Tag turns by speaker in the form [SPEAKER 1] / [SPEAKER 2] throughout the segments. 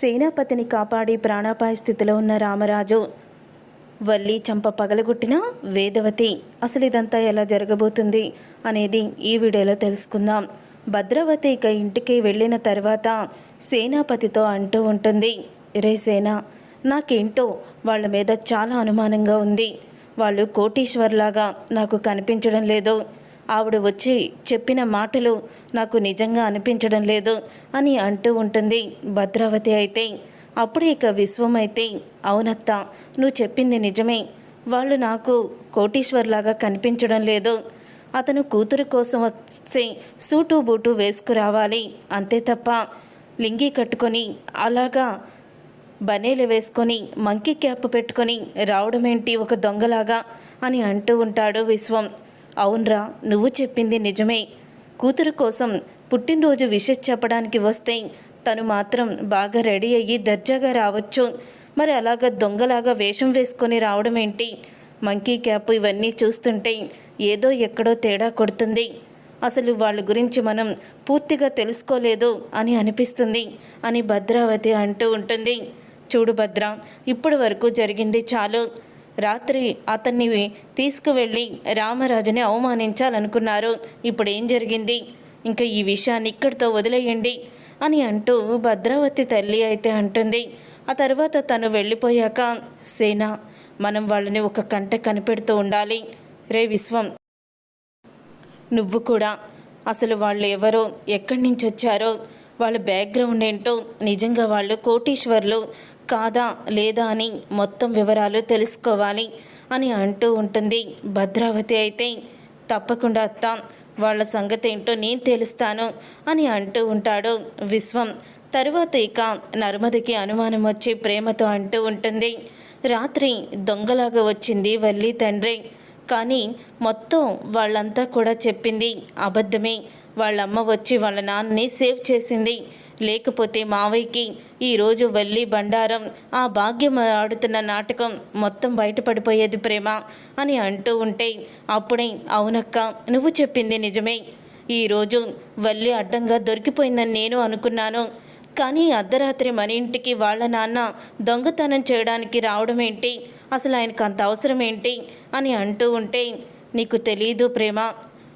[SPEAKER 1] సేనాపతిని కాపాడి ప్రాణాపాయ స్థితిలో ఉన్న రామరాజు వల్లి చంప పగలగొట్టిన వేదవతి అసలు ఇదంతా ఎలా జరగబోతుంది? అనేది ఈ వీడియోలో తెలుసుకుందాం. భద్రావతి ఇక ఇంటికి వెళ్ళిన తర్వాత సేనాపతితో అంటూ ఉంటుంది రే సేన నాకేంటో వాళ్ళ మీద చాలా అనుమానంగా ఉంది. వాళ్ళు కోటీశ్వర్లాగా నాకు కనిపించడం లేదు. ఆవిడ వచ్చి చెప్పిన మాటలు నాకు నిజంగా అనిపించడం లేదు అని అంటూ ఉంటుంది భద్రావతి అయితే. అప్పుడే ఇక విశ్వం అయితే అవునత్త నువ్వు చెప్పింది నిజమే. వాళ్ళు నాకు కోటీశ్వర్లాగా కనిపించడం లేదు. అతను కూతురు కోసం వస్తే సూటు బూటు వేసుకురావాలి అంతే తప్ప లింగి కట్టుకొని అలాగా బనేలు వేసుకొని మంకీ క్యాప్ పెట్టుకొని రావడమేంటి ఒక దొంగలాగా అని అంటూ ఉంటాడు విశ్వం. అవునరా నువ్వు చెప్పింది నిజమే. కూతురు కోసం పుట్టినరోజు విషెస్ చెప్పడానికి వస్తే తను మాత్రం బాగా రెడీ అయ్యి దర్జాగా రావచ్చు. మరి అలాగ దొంగలాగా వేషం వేసుకొని రావడం ఏంటి మంకీ క్యాప్ ఇవన్నీ చూస్తుంటే ఏదో ఎక్కడో తేడా కొడుతుంది. అసలు వాళ్ళ గురించి మనం పూర్తిగా తెలుసుకోలేదు అని అనిపిస్తుంది అని భద్రావతి అంటూ ఉంటుంది. చూడు భద్ర ఇప్పటి వరకు జరిగింది చాలు. రాత్రి అతన్ని తీసుకువెళ్ళి రామరాజుని అవమానించాలనుకున్నారు. ఇప్పుడు ఏం జరిగింది? ఇంకా ఈ విషయాన్ని ఇక్కడితో వదిలేయండి అని అంటూ భద్రావతి తల్లి అయితే అంటుంది. ఆ తర్వాత తను వెళ్ళిపోయాక సేన మనం వాళ్ళని ఒక కంట కనిపెడుతూ ఉండాలి. రే విశ్వం నువ్వు కూడా అసలు వాళ్ళు ఎవరో ఎక్కడి నుంచి వచ్చారో వాళ్ళ బ్యాక్గ్రౌండ్ ఏంటో నిజంగా వాళ్ళు కోటీశ్వర్లు కాదా లేదా అని మొత్తం వివరాలు తెలుసుకోవాలి అని అంటూ ఉంటుంది. భద్రావతి అయితే తప్పకుండా అత్త వాళ్ళ సంగతి ఏంటో నేను తెలుస్తాను అని అంటూ ఉంటాడు విశ్వం. తరువాత ఇక నర్మదికి అనుమానం వచ్చి ప్రేమతో అంటూ ఉంటుంది. రాత్రి దొంగలాగా వచ్చింది వల్లి తండ్రి. కానీ మొత్తం వాళ్ళంతా కూడా చెప్పింది అబద్ధమే. వాళ్ళమ్మ వచ్చి వాళ్ళ నాన్నని సేవ్ చేసింది. లేకపోతే మావయ్యకి ఈరోజు వెళ్ళి బండారం ఆ భాగ్యం ఆడుతున్న నాటకం మొత్తం బయటపడిపోయేది ప్రేమ అని అంటూ ఉంటే అప్పుడే అవునక్క నువ్వు చెప్పింది నిజమే. ఈరోజు వల్లి అడ్డంగా దొరికిపోయిందని నేను అనుకున్నాను. కానీ అర్ధరాత్రి మన ఇంటికి వాళ్ళ నాన్న దొంగతనం చేయడానికి రావడం ఏంటి? అసలు ఆయనకు అంత అవసరం ఏంటి? అని అంటూ ఉంటే నీకు తెలీదు ప్రేమ.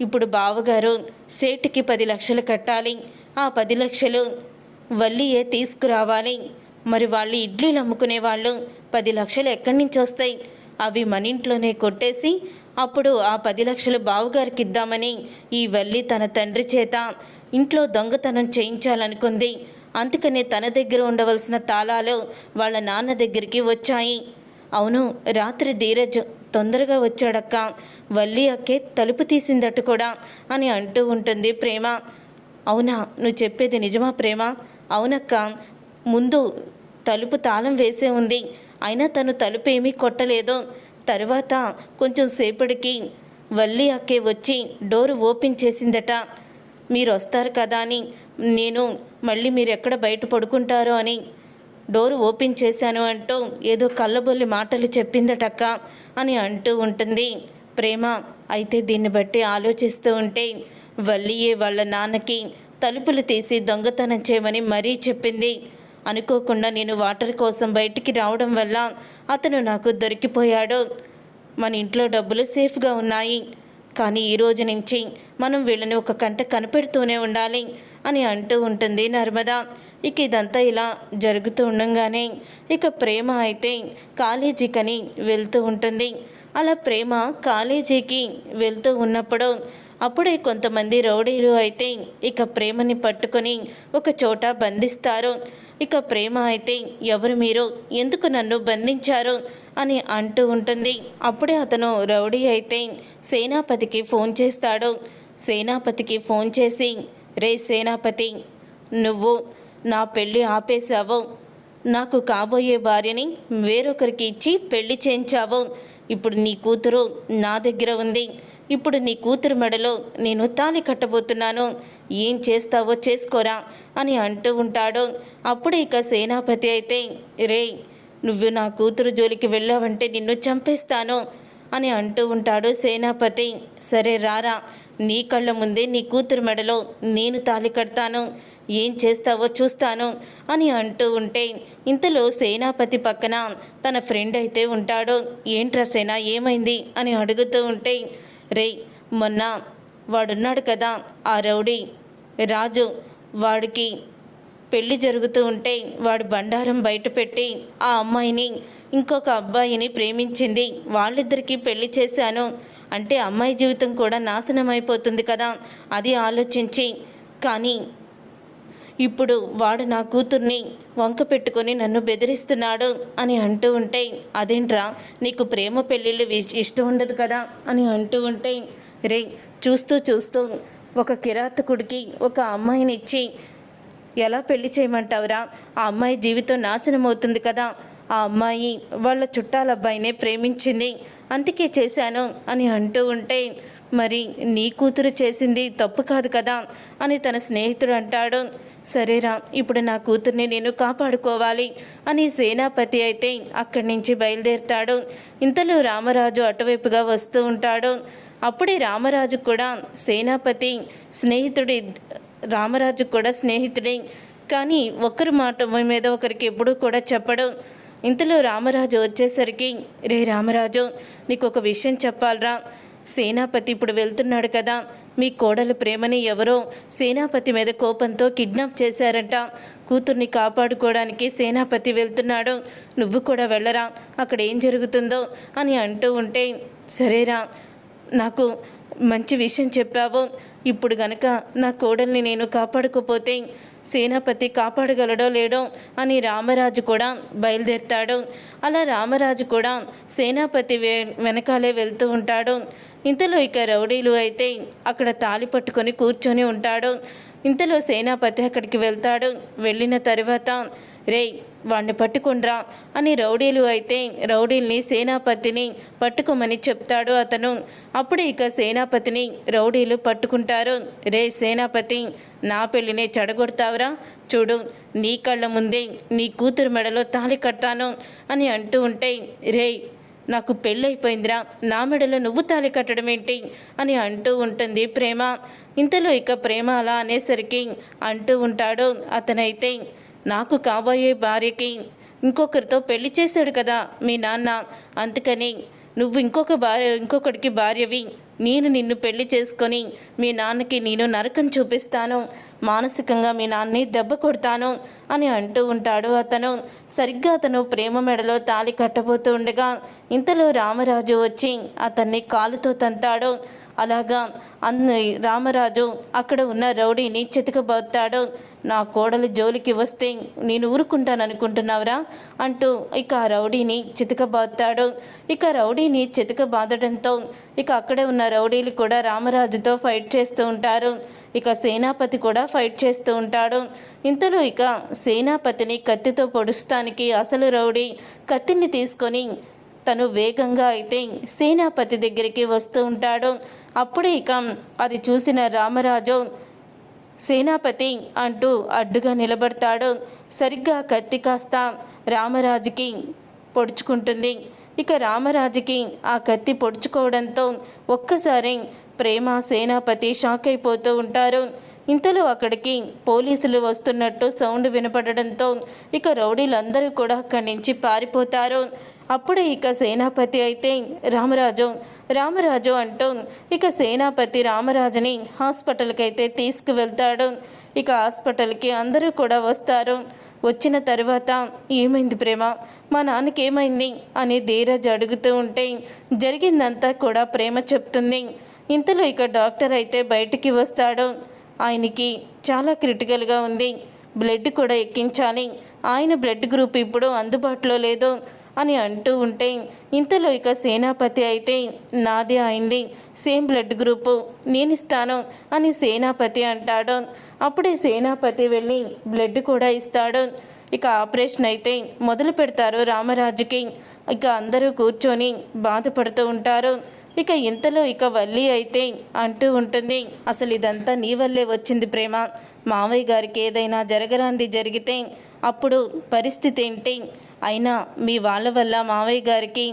[SPEAKER 1] ఇప్పుడు బావగారు సేటుకి పది లక్షలు కట్టాలి. ఆ పది లక్షలు వల్లియే తీసుకురావాలి. మరి వాళ్ళు ఇడ్లీలు అమ్ముకునే వాళ్ళు పది లక్షలు ఎక్కడి నుంచి వస్తాయి? అవి మన ఇంట్లోనే కొట్టేసి అప్పుడు ఆ పది లక్షలు బావుగారికి ఇద్దామని ఈ వల్లి తన తండ్రి చేత ఇంట్లో దొంగతనం చేయించాలనుకుంది. అందుకనే తన దగ్గర ఉండవలసిన తాళాలు వాళ్ళ నాన్న దగ్గరికి వచ్చాయి. అవును రాత్రి ధీరజ్ తొందరగా వచ్చాడక్క. వల్లి అక్కే తలుపు తీసిందట కూడా అని అంటూ ఉంటుంది ప్రేమ. అవునా? నువ్వు చెప్పేది నిజమా ప్రేమ? అవునక్క. ముందు తలుపు తాళం వేసే ఉంది. అయినా తను తలుపు ఏమీ కొట్టలేదు. తర్వాత కొంచెం సేపటికి వల్లి అక్కే వచ్చి డోర్ ఓపెన్ చేసిందట. మీరు వస్తారు కదా అని. నేను మళ్ళీ మీరు ఎక్కడ బయట పడుకుంటారో అని. డోర్ ఓపెన్ చేశాను అంటూ ఏదో కళ్ళబొల్లి మాటలు చెప్పిందటక్క అని అంటూ ఉంటుంది. ప్రేమ అయితే దీన్ని బట్టి ఆలోచిస్తూ ఉంటే వల్లియే వాళ్ళ నాన్నకి తలుపులు తీసి దొంగతనం చేయమని మరీ చెప్పింది. అనుకోకుండా నేను వాటర్ కోసం బయటికి రావడం వల్ల అతను నాకు దొరికిపోయాడు. మన ఇంట్లో డబ్బులు సేఫ్గా ఉన్నాయి. కానీ ఈ రోజు నుంచి మనం వీళ్ళని ఒక కంట కనిపెడుతూనే ఉండాలి అని అంటూ ఉంటుంది నర్మద. ఇక ఇదంతా ఇలా జరుగుతూ ఉండగానే ఇక ప్రేమ అయితే కాలేజీకని వెళ్తూ ఉంటుంది. అలా ప్రేమ కాలేజీకి వెళ్తూ ఉన్నప్పుడు అప్పుడే కొంతమంది రౌడీలు అయితే ఇక ప్రేమని పట్టుకొని ఒక చోట బంధిస్తారు. ఇక ప్రేమ అయితే ఎవరు మీరు? ఎందుకు నన్ను బంధించారు? అని అంటూ ఉంటుంది. అప్పుడే అతను రౌడీ అయితే సేనాపతికి ఫోన్ చేస్తాడు. సేనాపతికి ఫోన్ చేసి రే సేనాపతి నువ్వు నా పెళ్ళి ఆపేశావు. నాకు కాబోయే భార్యని వేరొకరికి ఇచ్చి పెళ్ళి చేయించావు. ఇప్పుడు నీ కూతురు నా దగ్గర ఉంది. ఇప్పుడు నీ కూతురు మెడలో నేను తాళి కట్టబోతున్నాను. ఏం చేస్తావో చేసుకోరా అని అంటూ ఉంటాడు. అప్పుడు ఇక సేనాపతి అయితే రే నువ్వు నా కూతురు జోలికి వెళ్ళావంటే నిన్ను చంపేస్తాను అని అంటూ ఉంటాడు సేనాపతి. సరే రారా. నీ కళ్ళ ముందే నీ కూతురు మెడలో నేను తాళి కడతాను. ఏం చేస్తావో చూస్తాను అని అంటూ ఉంటే ఇంతలో సేనాపతి పక్కన తన ఫ్రెండ్ అయితే ఉంటాడు. ఏంట్రా సేనా ఏమైంది? అని అడుగుతూ ఉంటే రే మొన్న వాడున్నాడు కదా ఆ రౌడీ. రాజు వాడికి పెళ్ళి జరుగుతూ ఉంటే వాడు బండారం బయట పెట్టి ఆ అమ్మాయిని ఇంకొక అబ్బాయిని ప్రేమించింది. వాళ్ళిద్దరికీ పెళ్ళి చేశాను. అంటే అమ్మాయి జీవితం కూడా నాశనం అయిపోతుంది కదా అది ఆలోచించి. కానీ ఇప్పుడు వాడు నా కూతుర్ని వంక పెట్టుకొని నన్ను బెదిరిస్తున్నాడు అని అంటూ ఉంటే అదేంట్రా? నీకు ప్రేమ పెళ్ళిళ్ళు ఇష్టం ఉండదు కదా? అని అంటూ ఉంటే రే చూస్తూ చూస్తూ ఒక కిరాతకుడికి ఒక అమ్మాయిని ఇచ్చి ఎలా పెళ్ళి చేయమంటావురా? ఆ అమ్మాయి జీవితం నాశనం అవుతుంది కదా? ఆ అమ్మాయి వాళ్ళ చుట్టాల అబ్బాయినే ప్రేమించింది. అందుకే చేశాను అని అంటూ ఉంటే మరి నీ కూతురు చేసింది తప్పు కాదు కదా? అని తన స్నేహితుడు అంటాడు. సరేరా ఇప్పుడు నా కూతుర్ని నేను కాపాడుకోవాలి అని సేనాపతి అయితే అక్కడి నుంచి బయలుదేరుతాడు. ఇంతలో రామరాజు అటువైపుగా వస్తూ ఉంటాడు. అప్పుడే రామరాజు కూడా సేనాపతి స్నేహితుడి రామరాజు కూడా స్నేహితుడే. కానీ ఒకరి మాట మీద ఒకరికి ఎప్పుడూ కూడా చెప్పడు. ఇంతలో రామరాజు వచ్చేసరికి రే రామరాజు నీకు ఒక విషయం చెప్పాలరా. సేనాపతి ఇప్పుడు వెళ్తున్నాడు కదా. మీ కోడలు ప్రేమని ఎవరో సేనాపతి మీద కోపంతో కిడ్నాప్ చేశారంట. కూతుర్ని కాపాడుకోవడానికి సేనాపతి వెళ్తున్నాడు. నువ్వు కూడా వెళ్ళరా అక్కడ ఏం జరుగుతుందో అని అంటూ ఉంటే సరేరా నాకు మంచి విషయం చెప్పావు. ఇప్పుడు గనక నా కోడల్ని నేను కాపాడుకోపోతే సేనాపతి కాపాడగలడో లేడో అని రామరాజు కూడా బయలుదేరుతాడు. అలా రామరాజు కూడా సేనాపతి వెనకాలే వెళ్తూ ఉంటాడు. ఇంతలో ఇక రౌడీలు అయితే అక్కడ తాలి పట్టుకొని కూర్చొని ఉంటాడు. ఇంతలో సేనాపతి అక్కడికి వెళ్తాడు. వెళ్ళిన తర్వాత రేయ్ వాణ్ణి పట్టుకుండ్రా అని రౌడీలు అయితే రౌడీల్ని సేనాపతిని పట్టుకోమని చెప్తాడు అతను. అప్పుడు ఇక సేనాపతిని రౌడీలు పట్టుకుంటారు. రే సేనాపతి నా పెళ్ళినే చెడగొడతావురా. చూడు నీ కళ్ళ ముందే నీ కూతురు మెడలో తాళి కడతాను అని అంటూ ఉంటే రేయ్ నాకు పెళ్ళైపోయిందిరా నా మెడలో నువ్వు తాళి కట్టడం ఏంటి? అని అంటూ ఉంటుంది ప్రేమ. ఇంతలో ఇక ప్రేమ అలా అనేసరికి అంటూ ఉంటాడు అతనైతే నాకు కాబోయే భార్యకి ఇంకొకరితో పెళ్ళి చేశాడు కదా మీ నాన్న అందుకని నువ్వు ఇంకొక భార్య ఇంకొకడికి భార్యవి నేను నిన్ను పెళ్ళి చేసుకొని మీ నాన్నకి నేను నరకం చూపిస్తాను. మానసికంగా మీ నాన్నని దెబ్బ కొడతాను అని అంటూ ఉంటాడు అతను. సరిగ్గా అతను ప్రేమ మెడలో తాలి కట్టబోతూ ఉండగా ఇంతలో రామరాజు వచ్చి అతన్ని కాలుతో తంతాడు. అలాగా అన్ని రామరాజు అక్కడ ఉన్న రౌడీని చితకబోతాడు. నా కోడలు జోలికి వస్తే నేను ఊరుకుంటాను అనుకుంటున్నావురా? అంటూ ఇక ఆ రౌడీని చితకబాదుతాడు. ఇక రౌడీని చితకబాదడంతో ఇక అక్కడే ఉన్న రౌడీలు కూడా రామరాజుతో ఫైట్ చేస్తూ ఉంటారు. ఇక సేనాపతి కూడా ఫైట్ చేస్తూ ఉంటాడు. ఇంతలో ఇక సేనాపతిని కత్తితో పొడుస్తానికి అసలు రౌడీ కత్తిని తీసుకొని తను వేగంగా అయితే సేనాపతి దగ్గరికి వస్తూ ఉంటాడు. అప్పుడే ఇక అది చూసిన రామరాజు సేనాపతి అంటూ అడ్డుగా నిలబడతాడు. సరిగ్గా కత్తి కాస్త రామరాజుకి పొడుచుకుంటుంది. ఇక రామరాజుకి ఆ కత్తి పొడుచుకోవడంతో ఒక్కసారి ప్రేమ సేనాపతి షాక్ అయిపోతూ ఉంటారు. ఇంతలో అక్కడికి పోలీసులు వస్తున్నట్టు సౌండ్ వినపడడంతో ఇక రౌడీలందరూ కూడా అక్కడి నుంచి పారిపోతారు. అప్పుడే ఇక సేనాపతి అయితే రామరాజు రామరాజు అంటూ ఇక సేనాపతి రామరాజుని హాస్పిటల్కి అయితే తీసుకువెళ్తాడు. ఇక హాస్పిటల్కి అందరూ కూడా వస్తారు. వచ్చిన తర్వాత ఏమైంది ప్రేమ? మా నాన్నకి ఏమైంది? అని ధీరజ్ అడుగుతూ ఉంటే జరిగిందంతా కూడా ప్రేమ చెప్తుంది. ఇంతలో ఇక డాక్టర్ అయితే బయటికి వస్తాడు. ఆయనకి చాలా క్రిటికల్గా ఉంది. బ్లడ్ కూడా ఎక్కించాలి. ఆయన బ్లడ్ గ్రూప్ ఇప్పుడు అందుబాటులో లేదు. అని అంటూ ఉంటే ఇంతలో ఇక సేనాపతి అయితే నాదే అయింది సేమ్ బ్లడ్ గ్రూపు నేను ఇస్తాను అని సేనాపతి అంటాడు. అప్పుడే సేనాపతి వెళ్ళి బ్లడ్ కూడా ఇస్తాడు. ఇక ఆపరేషన్ అయితే మొదలు పెడతారు రామరాజుకి. ఇక అందరూ కూర్చొని బాధపడుతూ ఉంటారు. ఇక ఇంతలో ఇక వల్లి అయితే అంటూ ఉంటుంది అసలు ఇదంతా నీ వల్లే వచ్చింది ప్రేమ. మావయ్య గారికి ఏదైనా జరగరాంది జరిగితే అప్పుడు పరిస్థితి ఏంటి? అయినా మీ వాళ్ళ వల్ల మావయ్య గారికి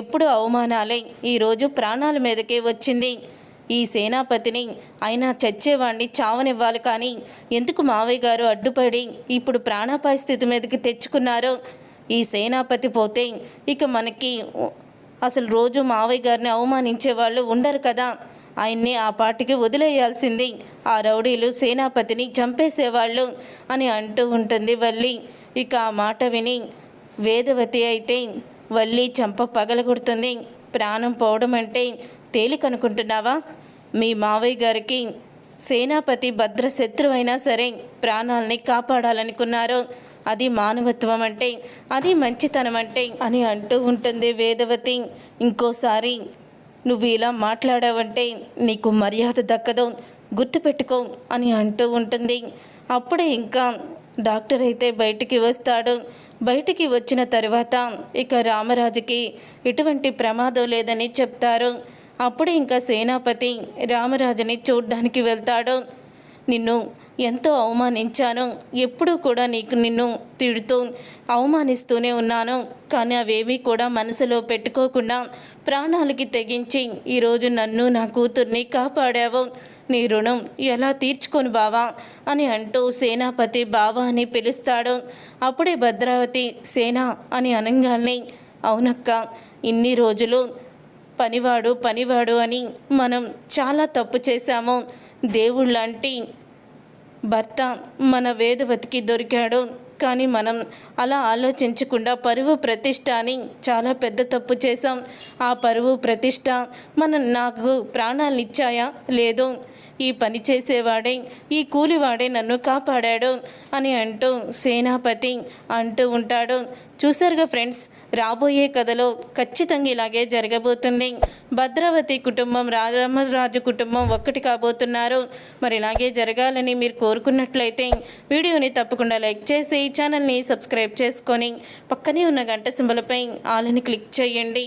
[SPEAKER 1] ఎప్పుడు అవమానాలే. ఈరోజు ప్రాణాల మీదకే వచ్చింది. ఈ సేనాపతిని అయినా చచ్చేవాణ్ణి చావనివ్వాలి కానీ ఎందుకు మావయ్య గారు అడ్డుపడి ఇప్పుడు ప్రాణాపాయ స్థితి మీదకి తెచ్చుకున్నారు? ఈ సేనాపతి పోతే ఇక మనకి అసలు రోజు మావయ్య గారిని అవమానించే వాళ్ళు ఉండరు కదా. ఆయన్ని ఆ పాటికి వదిలేయాల్సింది. ఆ రౌడీలు సేనాపతిని చంపేసేవాళ్ళు అని అంటూ ఉంటుంది వల్లి. ఇక ఆ మాట విని వేదవతి అయితే వల్లి చంప పగలగొడుతుంది ప్రాణం పోవడం అంటే తేలికనుకుంటున్నావా మీ మావయ్య గారికి సేనాపతి భద్రశత్రువైనా సరే ప్రాణాలని కాపాడాలనుకున్నారు. అది మానవత్వం అంటే అది మంచితనం అంటే అని అంటూ ఉంటుంది వేదవతి. ఇంకోసారి నువ్వు ఇలా మాట్లాడావంటే నీకు మర్యాద దక్కదు గుర్తుపెట్టుకో అని అంటూ ఉంటుంది. అప్పుడే ఇంకా డాక్టర్ అయితే బయటికి వస్తాడు. బయటికి వచ్చిన తర్వాత ఇక రామరాజుకి ఎటువంటి ప్రమాదం లేదని చెప్తారు. అప్పుడే ఇంకా సేనాపతి రామరాజుని చూడ్డానికి వెళ్తాడు. నిన్ను ఎంతో అవమానించాను. ఎప్పుడూ కూడా నీకు నిన్ను తిడుతూ అవమానిస్తూనే ఉన్నాను. కానీ అవేమీ కూడా మనసులో పెట్టుకోకుండా ప్రాణాలకి తెగించి ఈరోజు నన్ను నా కూతుర్ని కాపాడావు. నీ రుణం ఎలా తీర్చుకొని బావా? అని అంటూ సేనాపతి బావా అని పిలుస్తాడు. అప్పుడే భద్రావతి సేనా అని అనంగాల్ని అవునక్క ఇన్ని రోజులు పనివాడు పనివాడు అని మనం చాలా తప్పు చేశాము. దేవుళ్ళంటి భర్త మన వేదవతికి దొరికాడు. కానీ మనం అలా ఆలోచించకుండా పరువు ప్రతిష్ట అని చాలా పెద్ద తప్పు చేశాం. ఆ పరువు ప్రతిష్ట మనం నాకు ప్రాణాలు ఇచ్చాయా లేదు. ఈ పని చేసేవాడే ఈ కూలివాడే నన్ను కాపాడాడు అని అంటూ సేనాపతి అంటూ ఉంటాడు. చూసారుగా ఫ్రెండ్స్ రాబోయే కథలో ఖచ్చితంగా ఇలాగే జరగబోతుంది. భద్రావతి కుటుంబం రామరాజు కుటుంబం ఒక్కటి కాబోతున్నారు. మరి ఇలాగే జరగాలని మీరు కోరుకున్నట్లయితే వీడియోని తప్పకుండా లైక్ చేసి ఛానల్ని సబ్స్క్రైబ్ చేసుకొని పక్కనే ఉన్న గంట సింబలపై ఆలని క్లిక్ చేయండి.